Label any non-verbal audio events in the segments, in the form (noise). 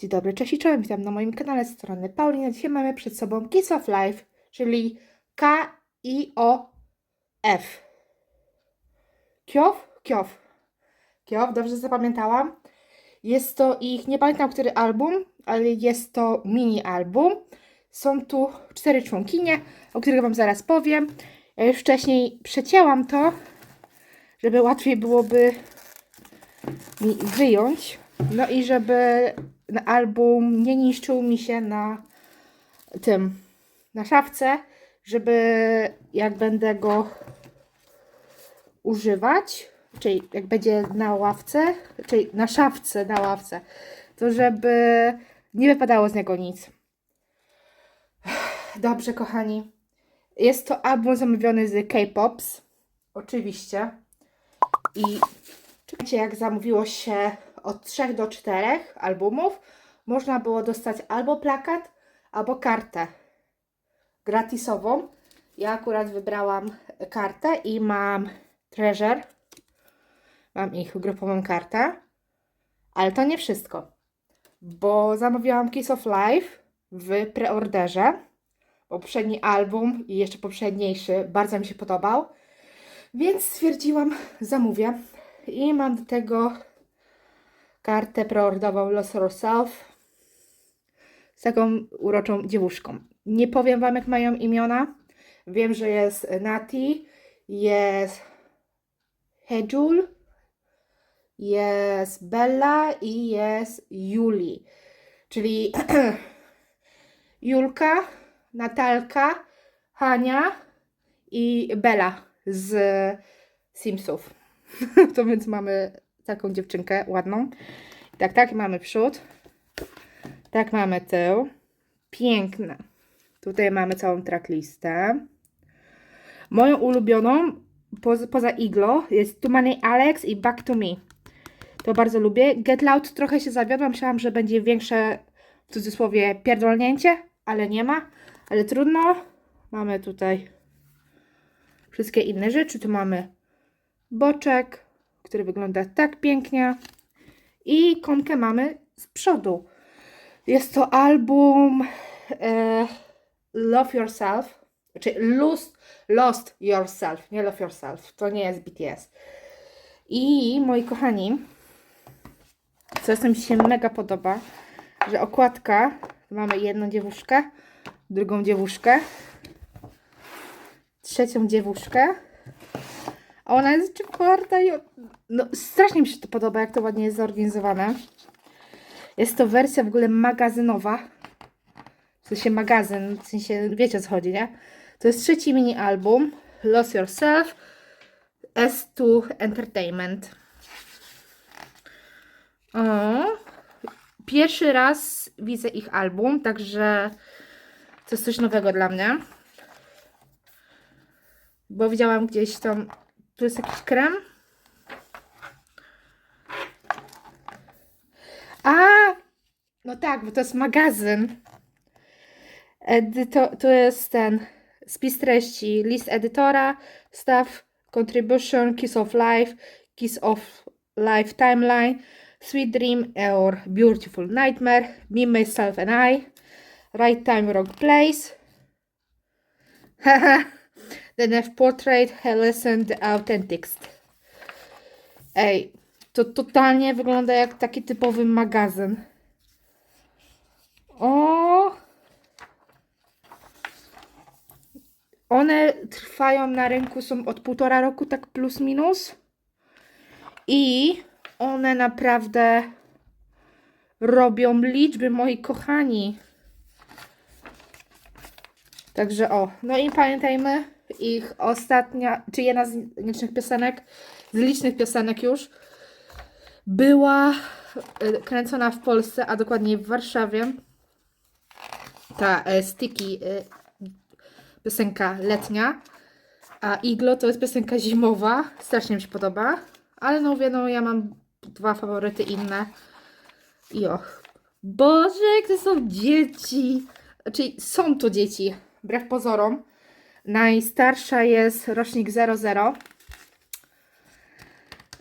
Dzień dobry, cześć i czołem, witam na moim kanale z strony Paulina. Dzisiaj mamy przed sobą Kiss of Life, czyli K-I-O-F. Kiow? Kiow. Kiow, dobrze zapamiętałam. Jest to ich, nie pamiętam który album, ale jest to mini album. Są tu cztery członkinie, o których Wam zaraz powiem. Ja już wcześniej przecięłam to, żeby łatwiej byłoby mi wyjąć. No i żeby album nie niszczył mi się na tym, na szafce, żeby jak będę go używać, czyli jak będzie na ławce, czyli na szafce, na ławce, to żeby nie wypadało z niego nic. (sighs) Dobrze, kochani. Jest to album zamówiony z K-Pops. Oczywiście. I czekajcie, jak zamówiło się od 3 do 4 albumów, można było dostać albo plakat, albo kartę gratisową. Ja akurat wybrałam kartę i mam Treasure. Mam ich grupową kartę. Ale to nie wszystko. Bo zamówiłam Kiss of Life w preorderze. Poprzedni album i jeszcze poprzedniejszy bardzo mi się podobał. Więc stwierdziłam, zamówię. I mam do tego kartę preordową Lost Yourself z taką uroczą dziewuszką. Nie powiem Wam, jak mają imiona. Wiem, że jest Nati, jest Hejul, jest Bella i jest Juli. Czyli (clears throat) Julka, Natalka, Hania i Bella z Simsów. (laughs) to więc mamy taką dziewczynkę ładną. Tak, tak, mamy przód. Tak, mamy tył. Piękne. Tutaj mamy całą tracklistę. Moją ulubioną, poza, poza Iglo, jest Too Many Alex i Back to Me. To bardzo lubię. Get Loud trochę się zawiodłam. Myślałam, że będzie większe, w cudzysłowie, pierdolnięcie, ale nie ma. Ale trudno. Mamy tutaj wszystkie inne rzeczy. Tu mamy boczek, który wygląda tak pięknie. I konkę mamy z przodu. Jest to album e, Love Yourself, czy Lost, Lost Yourself, nie Love Yourself, to nie jest BTS. I moi kochani, co mi się mega podoba, że okładka, mamy jedną dziewuszkę, drugą dziewuszkę, trzecią dziewuszkę, ona jest czwarta i... No, strasznie mi się to podoba, jak to ładnie jest zorganizowane. Jest to wersja w ogóle magazynowa. W sensie magazyn, w sensie wiecie o co chodzi, nie? To jest trzeci mini album. Lost Yourself. S2 Entertainment. O, pierwszy raz widzę ich album, także to jest coś nowego dla mnie. Bo widziałam gdzieś tam tu jest jakiś krem. A, no tak, bo to jest magazyn. Edyto, to jest ten spis treści, list edytora, staff, contribution, kiss of life, kiss of life timeline, sweet dream or beautiful nightmare, me, myself and I, right time, wrong place. (laughs) Haha. The Nef Portrait Lesson The Authentics. Ej, to totalnie wygląda jak taki typowy magazyn. O! One trwają na rynku, są od półtora roku, tak plus minus. I one naprawdę robią liczby, moi kochani. Także o, no i pamiętajmy, ich ostatnia, czy jedna z licznych piosenek, z licznych piosenek już, była y, kręcona w Polsce, a dokładniej w Warszawie. Ta e, Sticky y, piosenka letnia, a Iglo to jest piosenka zimowa. Strasznie mi się podoba, ale no mówię, no ja mam dwa faworyty inne. I och. Boże, jak to są dzieci. Czyli są to dzieci, wbrew pozorom. Najstarsza jest rocznik 00.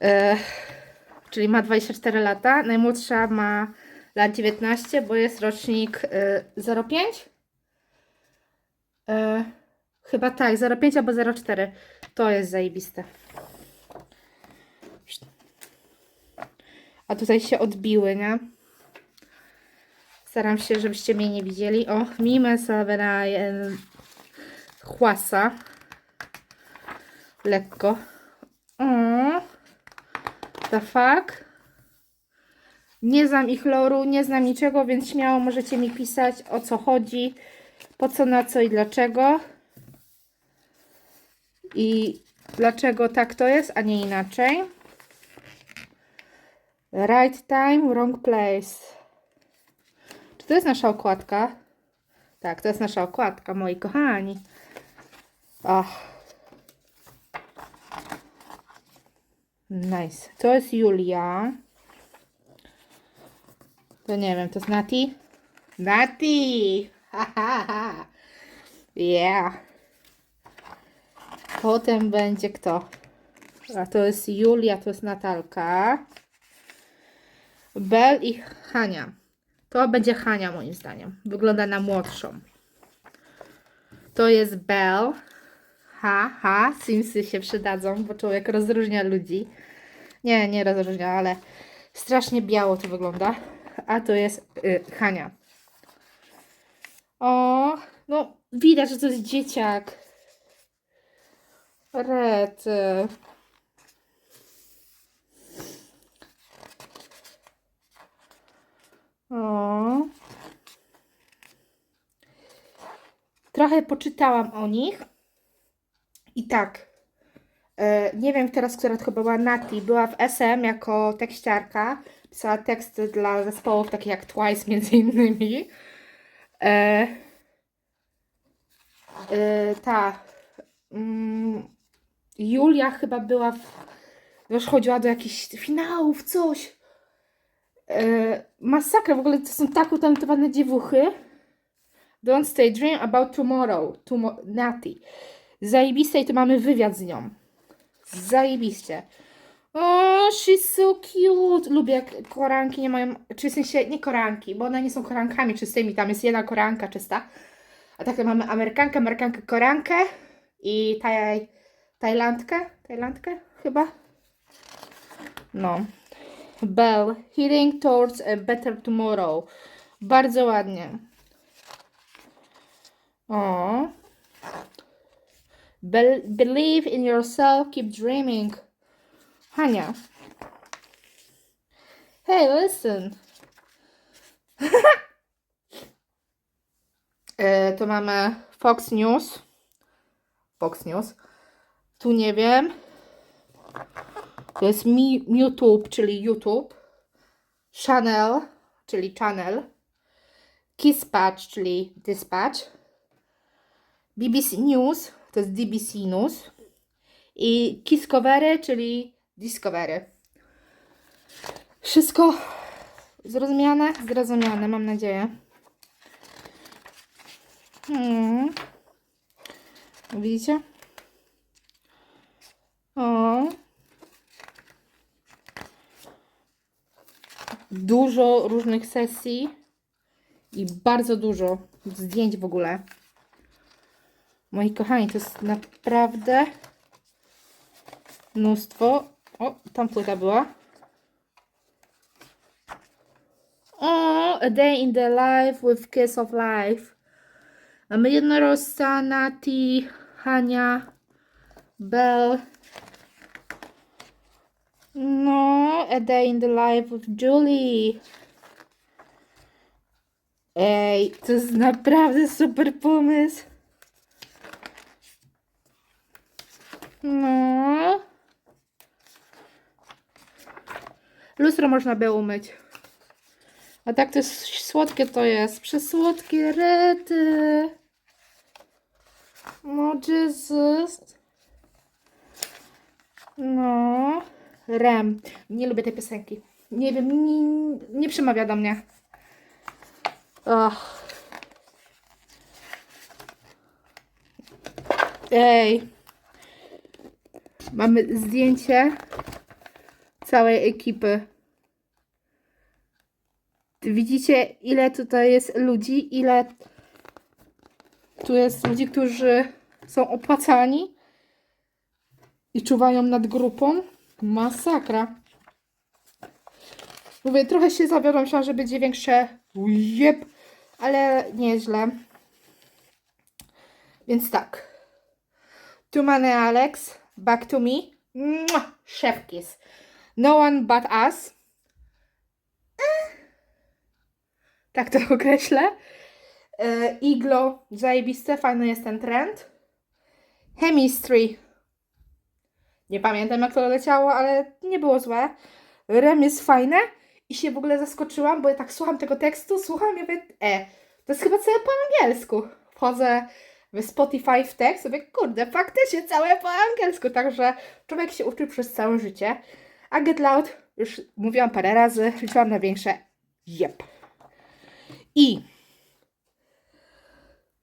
E, czyli ma 24 lata. Najmłodsza ma lat 19, bo jest rocznik y, 05. Y, chyba tak, 05 albo 04. To jest zajebiste. A tutaj się odbiły, nie? Staram się, żebyście mnie nie widzieli. O, mime sobie chłasa. Lekko. O, the fuck. Nie znam ich loru, nie znam niczego, więc śmiało możecie mi pisać o co chodzi, po co, na co i dlaczego. I dlaczego tak to jest, a nie inaczej. Right time, wrong place. Czy to jest nasza okładka? Tak, to jest nasza okładka, moi kochani. Ach. Nice. To jest Julia. To nie wiem, to jest Nati? Nati! Ha, ha, ha. Yeah. Potem będzie kto? A to jest Julia, to jest Natalka. Bel i Hania. To będzie Hania moim zdaniem. Wygląda na młodszą. To jest Bel. Ha, ha. Simsy się przydadzą, bo człowiek rozróżnia ludzi. Nie, nie rozróżnia, ale strasznie biało to wygląda. A to jest y, Hania. O, no widać, że to jest dzieciak. Rety. O. Trochę poczytałam o nich. I tak. e, Nie wiem teraz, która to chyba była Nati. Była w SM jako tekściarka. Pisała teksty dla zespołów takich jak Twice między innymi. E, e, ta. Mm, Julia chyba była w, już chodziła do jakichś finałów, coś. E, masakra, w ogóle to są tak utalentowane dziewuchy. Don't stay dream about tomorrow. Tomo Nati. Zajebiste i tu mamy wywiad z nią. Zajebiście. O, she's so cute. Lubię jak koranki nie mają, czy w sensie nie koranki, bo one nie są korankami czystymi, tam jest jedna koranka czysta. A tak mamy Amerykankę, Amerykankę korankę i taj, Tajlandkę, Tajlandkę chyba. No. Bell, heading towards a better tomorrow. Bardzo ładnie. O. Bel believe in yourself, keep dreaming. Hania. Hey, listen. (laughs) e, mamy Fox News. Fox News. Tu nie wiem. To jest Mi YouTube, czyli YouTube. Channel, czyli channel. Kispatch, czyli dispatch. BBC News, to jest DBC News. I Discovery, czyli Discovery. Wszystko zrozumiane? Zrozumiane, mam nadzieję. Hmm. Widzicie? O. Dużo różnych sesji i bardzo dużo zdjęć w ogóle. Moi kochani, to jest naprawdę mnóstwo. O, tam płyta była. O, A Day in the Life with Kiss of Life. Mamy jednorożca, Nati, Hania, Belle. No, A Day in the Life with Julie. Ej, to jest naprawdę super pomysł. No. Lustro można by umyć. A tak to jest słodkie to jest. Przesłodkie rety. No Jesus. No. Rem. Nie lubię tej piosenki. Nie wiem, nie, nie przemawia do mnie. Och. Ej. Mamy zdjęcie całej ekipy. Widzicie, ile tutaj jest ludzi, ile tu jest ludzi, którzy są opłacani i czuwają nad grupą. Masakra. Mówię, trochę się zawiodłam, myślałam, że będzie większe jeb, ale nieźle. Więc tak. Tu mamy Alex, back to me. Chef kiss. No one but us. Eh. Tak to (laughs) określę. E, Iglo, zajebiste, fajny jest ten trend. Chemistry. Nie pamiętam jak to leciało, ale nie było złe. Rem jest fajne i się w ogóle zaskoczyłam, bo ja tak słucham tego tekstu, słucham i mówię, e, to jest chyba całe po angielsku. Wchodzę w Spotify w tekst, sobie kurde, faktycznie całe po angielsku, także człowiek się uczy przez całe życie. A Get Loud, już mówiłam parę razy, liczyłam na większe, jep. I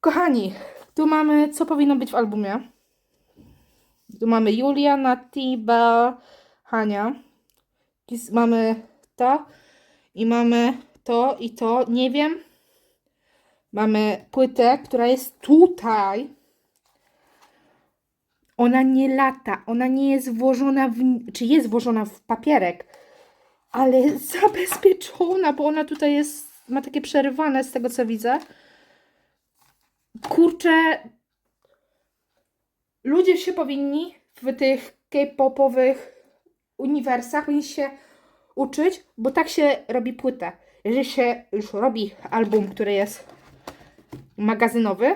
kochani, tu mamy, co powinno być w albumie. Tu mamy Julia, Nati, Bell, Hania. Mamy to i mamy to i to. Nie wiem. Mamy płytę, która jest tutaj. Ona nie lata. Ona nie jest włożona w. Czy jest włożona w papierek, ale (laughs) zabezpieczona, bo ona tutaj jest. Ma takie przerywane z tego co widzę. Kurczę, ludzie się powinni w tych K-popowych uniwersach powinni się uczyć, bo tak się robi płytę. Jeżeli się już robi album, który jest magazynowy,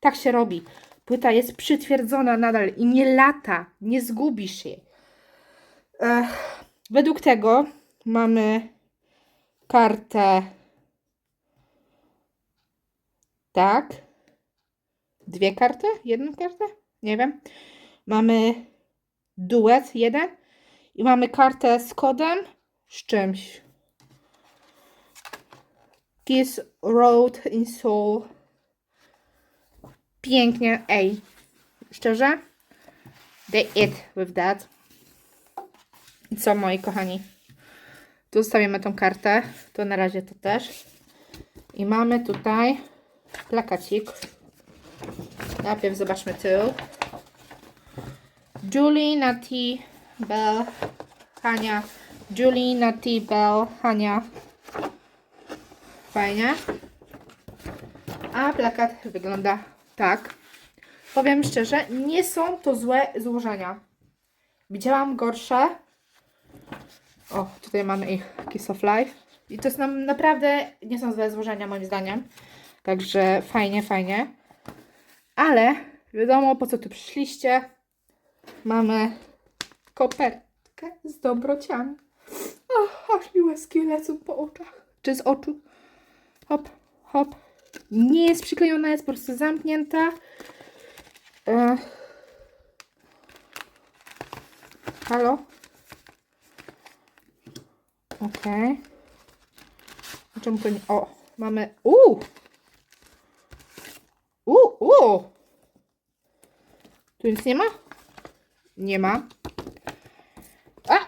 tak się robi. Płyta jest przytwierdzona nadal i nie lata, nie zgubisz jej. Ech, według tego mamy kartę tak. Dwie karty? Jedną kartę? Nie wiem. Mamy duet jeden i mamy kartę z kodem z czymś. Kiss Road in Soul. Pięknie. Ej, szczerze? They it with that. I co, moi kochani? Tu zostawimy tą kartę. To na razie to też. I mamy tutaj plakacik. Najpierw zobaczmy tył. Julie, Nati, Bell, Hania. Julie, Nati, Bell, Hania. Fajnie. A plakat wygląda tak. Powiem szczerze, nie są to złe złożenia. Widziałam gorsze. O, tutaj mamy ich Kiss of Life. I to nam naprawdę, nie są złe złożenia moim zdaniem. Także fajnie, fajnie. Ale wiadomo po co tu przyszliście. Mamy kopertkę z dobrociami. O, aż mi łezki lecą po oczach. Czy z oczu. Hop, hop. Nie jest przyklejona, jest po prostu zamknięta. E... Halo? Okej. Okay. Czemu to nie... O, mamy... Uuu! Uuu! Tu nic nie ma? Nie ma. A!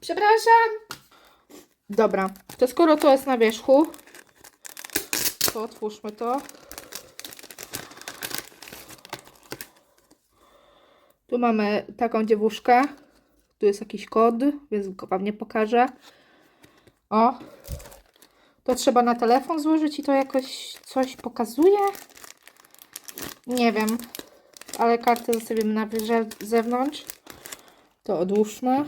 Przepraszam! Dobra, to skoro to jest na wierzchu, to otwórzmy to. Tu mamy taką dziewuszkę. Tu jest jakiś kod, więc go wam nie pokażę. O! To trzeba na telefon złożyć i to jakoś coś pokazuje. Nie wiem, ale kartę zostawimy na zewnątrz. To odłóżmy.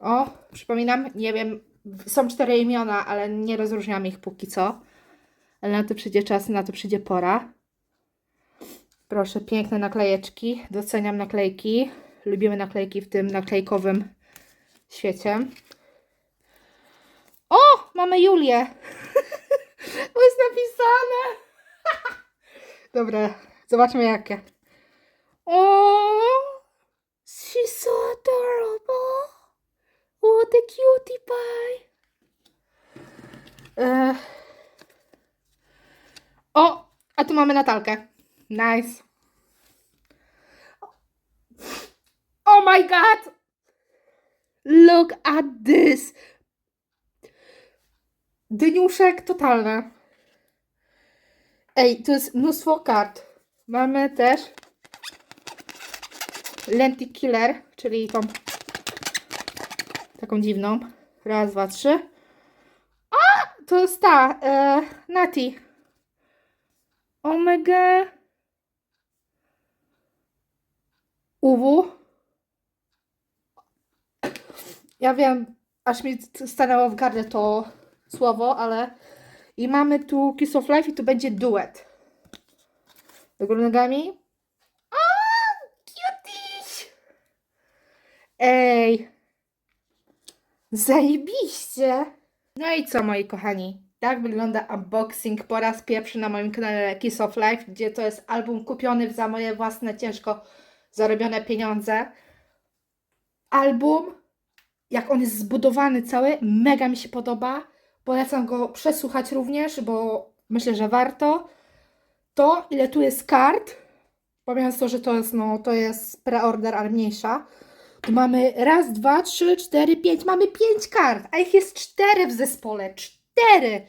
O, przypominam, nie wiem, są cztery imiona, ale nie rozróżniam ich póki co. Ale na to przyjdzie czas, na to przyjdzie pora. Proszę, piękne naklejeczki. Doceniam naklejki. Lubimy naklejki w tym naklejkowym świecie. O, mamy Julię. (laughs) to jest napisane. (laughs) Dobra, zobaczmy jakie. O, she's so adorable. What a cutie pie. O, a tu mamy Natalkę. Nice. Oh my god! Look at this! dyniuszek totalne. Ej, tu jest mnóstwo kart. Mamy też Lenti Killer, czyli tą taką dziwną. Raz, dwa, trzy. A! To jest ta, e, Nati. Omega. UW. Ja wiem, aż mi stanęło w gardle to słowo, ale i mamy tu Kiss of Life i tu będzie duet. Do góry nogami. Ej. Zajebiście. No i co, moi kochani? Tak wygląda unboxing po raz pierwszy na moim kanale Kiss of Life, gdzie to jest album kupiony za moje własne ciężko zarobione pieniądze. Album, jak on jest zbudowany cały, mega mi się podoba. Polecam go przesłuchać również, bo myślę, że warto. To, ile tu jest kart, pomijając to, że to jest, no, to jest preorder, ale mniejsza, tu mamy raz, dwa, trzy, cztery, pięć. Mamy pięć kart, a ich jest cztery w zespole. Cztery!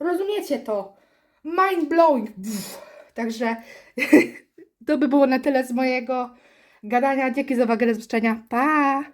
Rozumiecie to? Mind blowing. Pff. Także (laughs) to by było na tyle z mojego gadania. Dzięki za uwagę, do zobaczenia. Pa!